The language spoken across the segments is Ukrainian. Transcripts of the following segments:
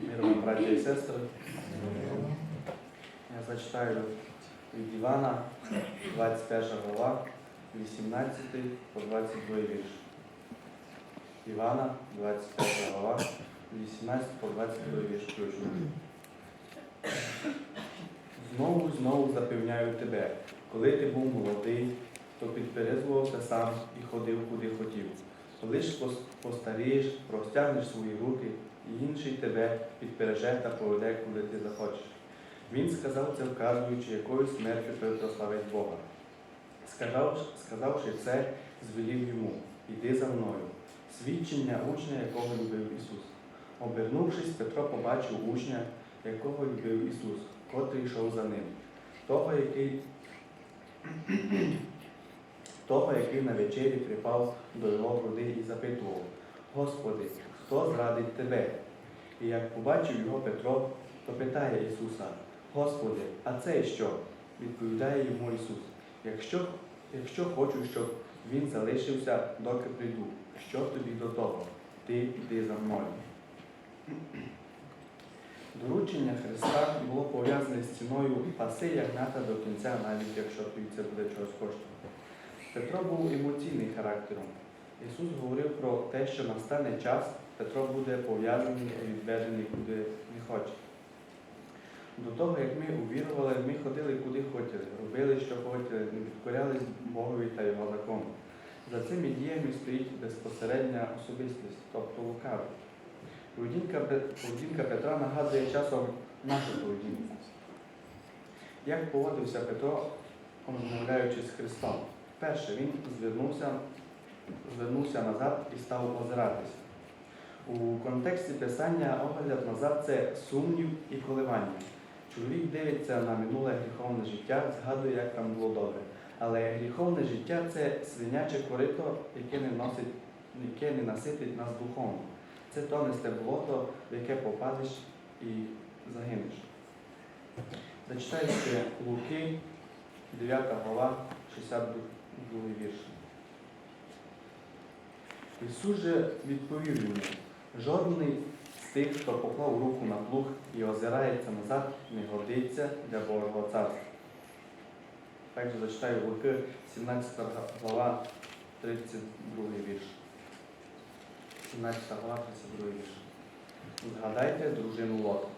Мир вам, браття і сестри. Я зачитаю від Івана, 21 глава, 18 по 22 вірш. Івана, 21 глава, 18 по 22 вірш включно. Знову, знову запевняю тебе, коли ти був молодий, то підперезувався сам і ходив, куди хотів. Коли ж постарієш, простягнеш свої руки, і інший тебе підпереже та поведе, куди ти захочеш. Він сказав це, вказуючи, якою смертю той прославить Бога. Сказав, сказавши це, звелів йому, іди за мною. Свідчення учня, якого любив Ісус. Обернувшись, Петро побачив учня, якого любив Ісус, котрий йшов за ним, того, який, того, який на вечері припав до його груди і запитував, Господи, хто зрадить тебе? І як побачив його Петро, то питає Ісуса, Господи, а це що? Відповідає йому Ісус, якщо, якщо хочу, щоб він залишився, доки прийду, що тобі до того? Ти йди за мною. Доручення Христа було пов'язане з ціною паси ягнята до кінця, навіть якщо тобі це буде чогось коштувати. Петро був емоційний характером. Ісус говорив про те, що настане час, Петро буде пов'язаний і відведений куди не хоче. До того, як ми увірували, ми ходили куди хотіли, робили, що хотіли, не підкорялись Богові та Його закону. За цими діями стоїть безпосередня особистість, тобто лукавий. Поведінка, Петра нагадує часом нашу поведінку. Як поводився Петро, розмовляючи з Христом? Перше, він звернувся, звернувся назад і став озиратися. У контексті писання огляд назад це сумнів і коливання. Чоловік дивиться на минуле гріховне життя, згадує, як там було добре. Але гріховне життя це свиняче корито, яке не носить, яке не наситить нас духовно. Це тонесте болото, в яке попадеш і загинеш. Зачитаю ще Луки, 9 глава, 62 вірш. Ісус же відповів йому, жодний з тих, хто поклав руку на плуг і озирається назад, не годиться для Божого царства. Також зачитаю Луки, 17 глава, 32 вірш. 17 глава, 32 вірш. Згадайте дружину Лота.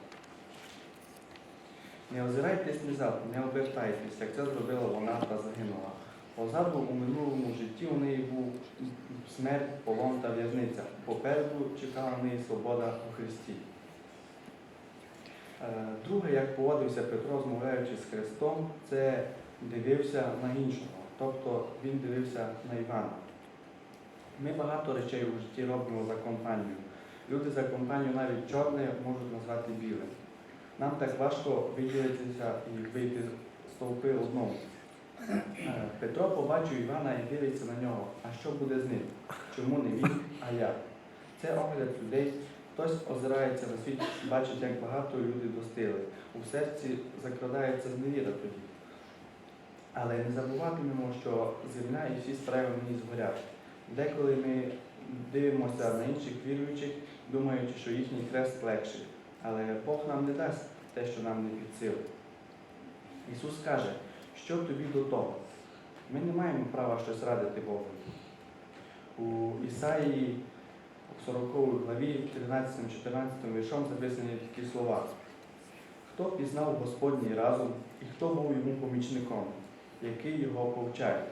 Не озирайтесь назад, не обертайтесь, як це зробила вона та загинула. Позаду у минулому житті у неї був смерть, полон та в'язниця. Попереду чекала на неї свобода у Христі. Е, Друге, як поводився Петро, розмовляючи з Христом, це дивився на іншого, тобто він дивився на Івана. Ми багато речей у житті робимо за компанію. Люди за компанію навіть чорне можуть назвати білим. Нам так важко виділитися і вийти з толпи одному. Е, Петро побачив Івана і дивиться на нього. А що буде з ним? Чому не він, а я? Це огляд людей. Хтось озирається на світ, бачить, як багато люди достигли. У серці закрадається зневіра тоді. Але не забуватимемо, що земля і всі справи ній згорять. Деколи ми дивимося на інших віруючих, думаючи, що їхній хрест легший. Але Бог нам не дасть те, що нам не під силу. Ісус каже, що тобі до того? Ми не маємо права щось радити Богу. У Ісаїї в 40 главі 13-14 віршом записані такі слова. Хто пізнав Господній разум і хто був йому помічником, який його повчає?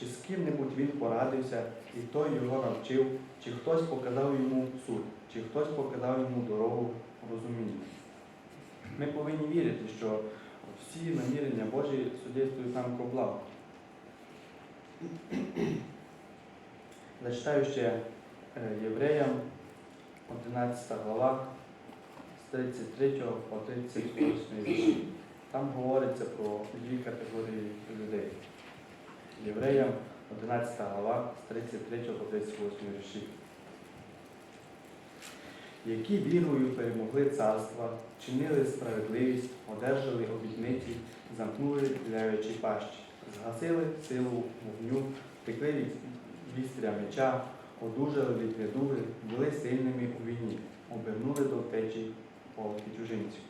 Чи з ким-небудь він порадився, і той його навчив, чи хтось показав йому суд, чи хтось показав йому дорогу розуміння. Ми повинні вірити, що всі намірення Божі судействують нам про благо. Зачитаю ще е, Євреям 11 глава з 33 по 38 вірші. Там говориться про дві категорії людей. Євреям 11 глава з 33 по 38 вірші. Які вірою перемогли царства, чинили справедливість, одержали обітниці, замкнули ляючі пащі, згасили силу вогню, втекли від вістря меча, одужали від недуги, були сильними у війні, обернули до втечі полки чужинців.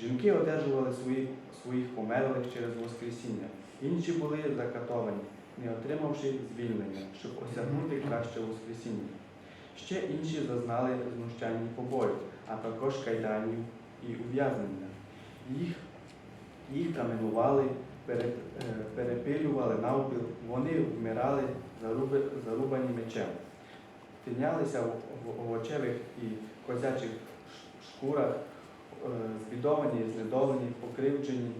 Жінки одержували свої, своїх померлих через Воскресіння. Інші були закатовані, не отримавши звільнення, щоб осягнути краще Воскресіння. Ще інші зазнали знущань і побою, а також кайданів і ув'язнення. Їх, їх каменували, пере- е, перепилювали навпіл, вони вмирали зарубані мечем. Тинялися в в овочевих і козячих шкурах, е, збідовані, знедолені, покривджені,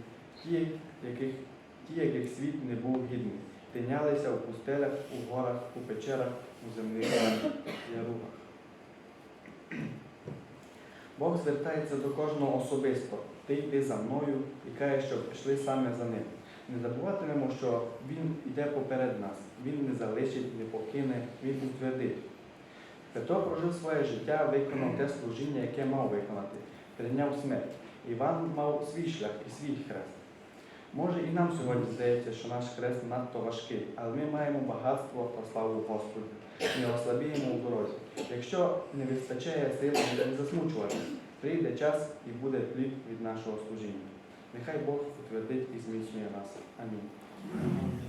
ті, яких, ті, яких світ не був гідний. Тинялися в пустелях, у горах, у печерах, у земних ярухах. Бог звертається до кожного особисто. Ти йди за мною і каже, що пішли саме за ним. Не забуватимемо, що Він йде поперед нас. Він не залишить, не покине, Він утвердить. Петро прожив своє життя, виконав те служіння, яке мав виконати, прийняв смерть. Іван мав свій шлях і свій хрест. Може і нам сьогодні здається, що наш хрест надто важкий, але ми маємо багатство та славу Господу. Не ослабіємо у дорозі. Якщо не вистачає сил, не засмучуватися. Прийде час і буде плід від нашого служіння. Нехай Бог утвердить і зміцнює нас. Амінь.